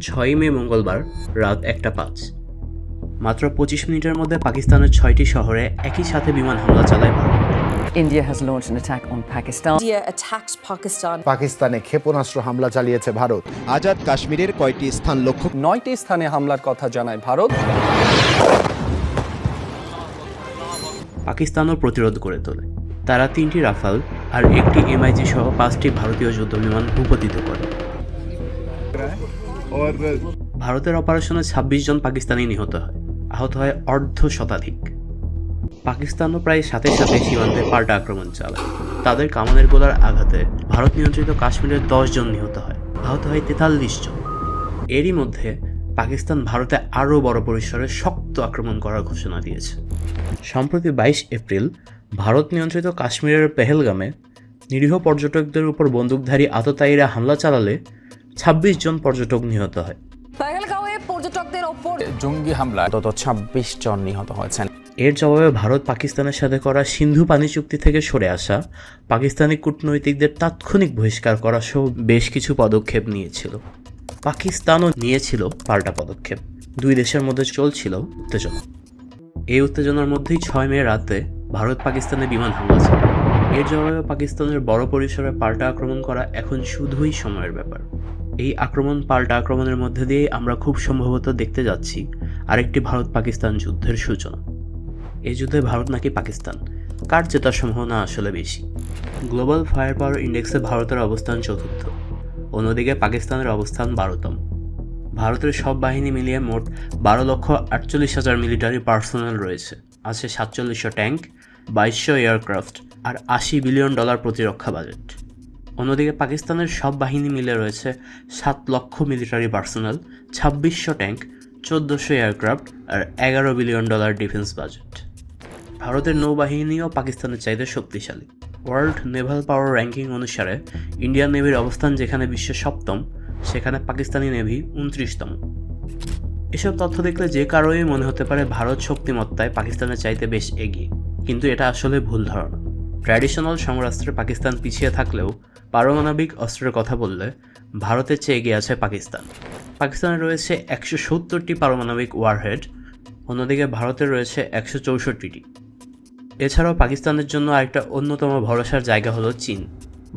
ছয়ই মে মঙ্গলবার রাত একটা পাঁচ। মাত্র পঁচিশ মিনিটের মধ্যে পাকিস্তানের ছয়টি শহরে একই সাথে বিমান হামলা চালায় Bharat. India has launched an attack on Pakistan. India attacked Pakistan. পাকিস্তানে ক্ষেপণাস্ত্র হামলা চালিয়েছে ভারত। আজাদ কাশ্মীরের কয়টি স্থান লক্ষ্য নয়টি স্থানে হামলার কথা জানায় ভারত। পাকিস্তানও প্রতিরোধ করে তোলে। তারা তিনটি রাফাল আর একটি এমআইজি সহ পাঁচটি ভারতীয় যুদ্ধ যুদ্ধবিমান ভূপতিত করে। ভারতের অপারেশনে ছাব্বিশ জন পাকিস্তানি নিহত হয়। আহত হয় অর্ধ শতাধিক। পাকিস্তানও প্রায় সাথে সাথে সীমান্তে পাল্টা আক্রমণ চালায়। তাদের কামানের গোলার আঘাতে ভারত নিয়ন্ত্রিত কাশ্মীরের দশ জন নিহত হয়। আহত হয় তেতাল্লিশ জন। এরই মধ্যে পাকিস্তান ভারতে আরও বড় পরিসরে শক্ত আক্রমণ করার ঘোষণা দিয়েছে। সম্প্রতি বাইশ এপ্রিল ভারত নিয়ন্ত্রিত কাশ্মীরের পেহেলগামে নিরীহ পর্যটকদের উপর বন্দুকধারী আততায়ীরা হামলা চালালে ছাব্বিশ জন পর্যটক নিহত হয়। পেহেলগাঁওয়ে পর্যটকদের ওপর জঙ্গি হামলায় অন্তত ছাব্বিশ জন নিহত হয়েছেন। এর জবাবে ভারত পাকিস্তানের সাথে করা সিন্ধু পানি চুক্তি থেকে সরে আসা পাকিস্তানি কূটনৈতিকদের তাৎক্ষণিক বহিষ্কার করা সহ বেশ কিছু পদক্ষেপ নিয়েছিল। পাকিস্তানও নিয়েছিল পাল্টা পদক্ষেপ। দুই দেশের মধ্যে চলছিল উত্তেজনা। এই উত্তেজনার মধ্যেই ছয় মে রাতে ভারত পাকিস্তানে বিমান হামলা চালায়। এর জবাবে পাকিস্তানের বড় পরিসরে পাল্টা আক্রমণ করা এখন শুধুই সময়ের ব্যাপার। এই আক্রমণ, পাল্টা আক্রমণের মধ্যে দিয়ে আমরা খুব সম্ভবত দেখতে যাচ্ছি আরেকটি ভারত পাকিস্তান যুদ্ধের সূচনা। এই যুদ্ধে ভারত নাকি পাকিস্তান? কার জেতার সম্ভাবনা আসলে বেশি? গ্লোবাল ফায়ার পাওয়ার ইন্ডেক্সে ভারতের অবস্থান চতুর্থ, অন্যদিকে পাকিস্তানের অবস্থান বারোতম। ভারতের সব বাহিনী মিলিয়ে মোট বারো লক্ষ আটচল্লিশ হাজার মিলিটারি পার্সোনাল রয়েছে। আছে সাতচল্লিশশো ট্যাঙ্ক, বাইশশো এয়ারক্রাফট আর আশি বিলিয়ন ডলার প্রতিরক্ষা বাজেট। অন্যদিকে পাকিস্তানের সব বাহিনী মিলে রয়েছে সাত লক্ষ মিলিটারি পার্সোনাল ছাব্বিশশো ট্যাঙ্ক চোদ্দোশো এয়ারক্রাফট আর এগারো বিলিয়ন ডলার ডিফেন্স বাজেট ভারতের নৌবাহিনীও পাকিস্তানের চাইতে শক্তিশালী। ওয়ার্ল্ড নেভাল পাওয়ার র্যাঙ্কিং অনুসারে ইন্ডিয়ান নেভির অবস্থান যেখানে বিশ্বের সপ্তম, সেখানে পাকিস্তানি নেভি উনত্রিশতম। এসব তথ্য দেখলে যে কারোই মনে হতে পারে ভারত শক্তিমত্তায় পাকিস্তানের চাইতে বেশ এগিয়ে। কিন্তু এটা আসলে ভুল ধারণা। ট্র্যাডিশনাল সমরাস্ত্রে পাকিস্তান পিছিয়ে থাকলেও পারমাণবিক অস্ত্রের কথা বললে ভারতের চেয়ে এগিয়ে আছে পাকিস্তান। পাকিস্তানে রয়েছে একশো সত্তরটি পারমাণবিক ওয়ারহেড অন্যদিকে ভারতে রয়েছে একশো চৌষট্টিটি। এছাড়াও পাকিস্তানের জন্য আরেকটা অন্যতম ভরসার জায়গা হলো চীন।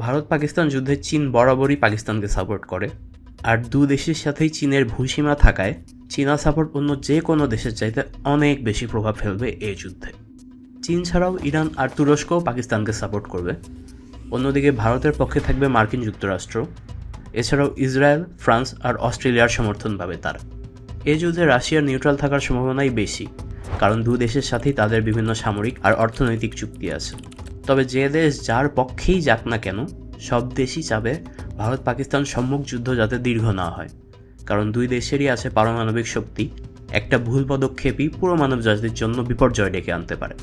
ভারত পাকিস্তান যুদ্ধে চীন বরাবরই পাকিস্তানকে সাপোর্ট করে, আর দু দেশের সাথেই চীনের ভূসীমা থাকায় চীনা সাপোর্ট অন্য যে কোনো দেশের চাইতে অনেক বেশি প্রভাব ফেলবে এই যুদ্ধে। চীন ছাড়াও ইরান আর তুরস্কও পাকিস্তানকে সাপোর্ট করবে। অন্যদিকে ভারতের পক্ষে থাকবে মার্কিন যুক্তরাষ্ট্র। এছাড়াও ইসরায়েল, ফ্রান্স আর অস্ট্রেলিয়ার সমর্থন পাবে তার। এই যুদ্ধে রাশিয়ার নিউট্রাল থাকার সম্ভাবনাই বেশি, কারণ দু দেশের সাথেই তাদের বিভিন্ন সামরিক আর অর্থনৈতিক চুক্তি আছে। তবে যে দেশ যার পক্ষেই যাক না কেন, সব দেশই চাবে ভারত পাকিস্তান সম্মুখ যুদ্ধ যাতে দীর্ঘ না হয়। কারণ দুই দেশেরই আছে পারমাণবিক শক্তি, একটা ভুল পদক্ষেপই পুরো মানব জাতির জন্য বিপর্যয় ডেকে আনতে পারে।